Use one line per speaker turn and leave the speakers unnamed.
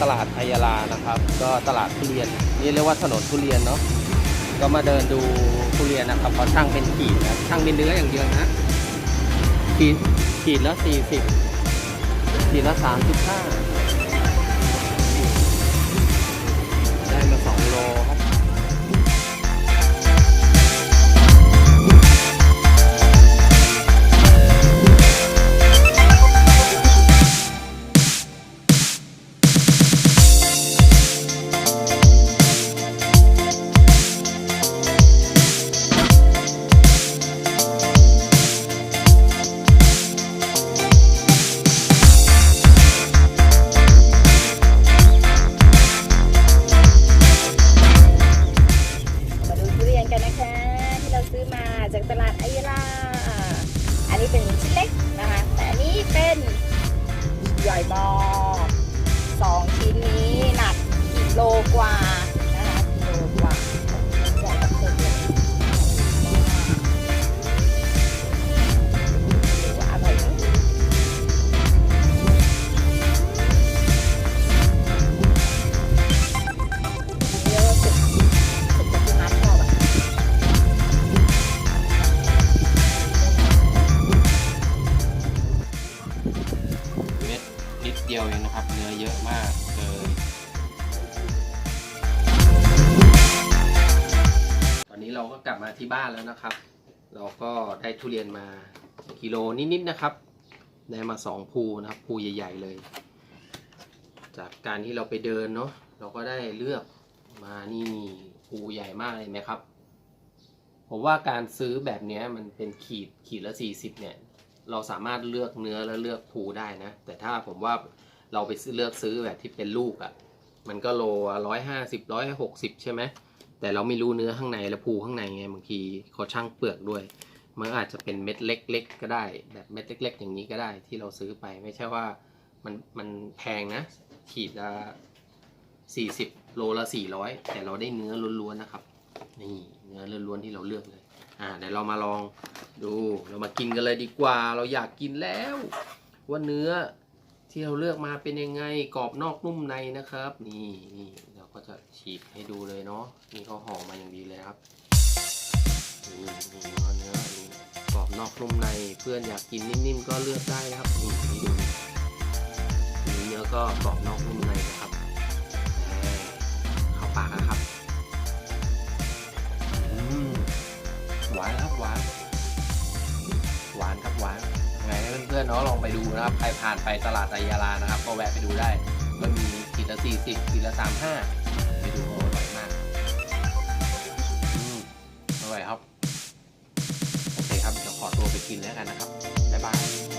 ตลาดไทยาลานะครับ ก็ตลาดทุเรียน นี่เรียกว่าถนนทุเรียนเนาะก็มาเดินดูทุเรียนนะครับเขาช่างเป็นขีดนะช่างเป็นเนื้ออย่างเดียวนะขีดขีดละสี่สิบขีดละสามสิบห้า
นนี้เป็นชิ้นเล็กนะคะ แต่อันนี้เป็นใหญ่มากสองชิ้นนี้หนักกิโลกว่า เดียว
เองนะครับ เนื้อเยอะมากเลยตอนนี้เราก็กลับมาที่บ้านแล้วนะครับ เราก็ได้ทุเรียนมากิโลนิดๆนะครับ ได้มาสองภูนะครับภูใหญ่ ๆ เลย จากการที่เราไปเดินเนาะเราก็ได้เลือกมานี่ภูใหญ่มากเลยไหมครับผมว่าการซื้อแบบเนี้ยมันเป็นขีดขีดละ40เนี่ย เราสามารถเลือกเนื้อและเลือกภูได้นะ แต่ถ้าผมว่าเราไปเลือกซื้อแบบที่เป็นลูกอะ่ะ มันก็โลร้อยห้าสิบร้อยหกสิบใช่ไหมแต่เราไม่รู้เนื้อข้างในและภูข้างในไงบางทีเขาช่างเปลือกด้วย มันอาจจะเป็นเม็ดเล็ก ๆ ก็ได้ แบบเม็ดเล็ก ๆ อย่างนี้ก็ได้ที่เราซื้อไปไม่ใช่ว่ามันมันแพงนะ ขีดละสี่สิบโลละสี่ร้อยแต่เราได้เนื้อล้วนๆนะครับ นี่เนื้อล้วนๆที่เราเลือกเลย อ่าเดี๋ยวเรามาลอง ดูเรามากินกันเลยดีกว่า เราอยากกินแล้ว ว่าเนื้อที่เราเลือกมาเป็นยังไงกรอบนอกนุ่มในนะครับ นี่นี่เราก็จะฉีกให้ดูเลยเนาะนี่เขาห่อมาอย่างดีเลยครับนี่นี่เนื้อเนื้อนี่กรอบนอกนุ่มในเพื่อนอยากกินนิ่มๆก็เลือกได้นะครับนี่นี่ดูนี่เนื้อก็กรอบนอกนุ่มในนะครับเข้าปากนะครับหวานครับหวาน หวานยังไงเพื่อนๆเนาะลองไปดูนะครับใครผ่านไปตลาดไตยาลานะครับ ก็แวะไปดูได้ก็มีขีดละสี่สิบขีดละสามห้าไปดูอร่อยมากอืมอร่อยครับโอเคครับเดี๋ยวขอตัวไปกินแล้วกันนะครับบ๊ายบาย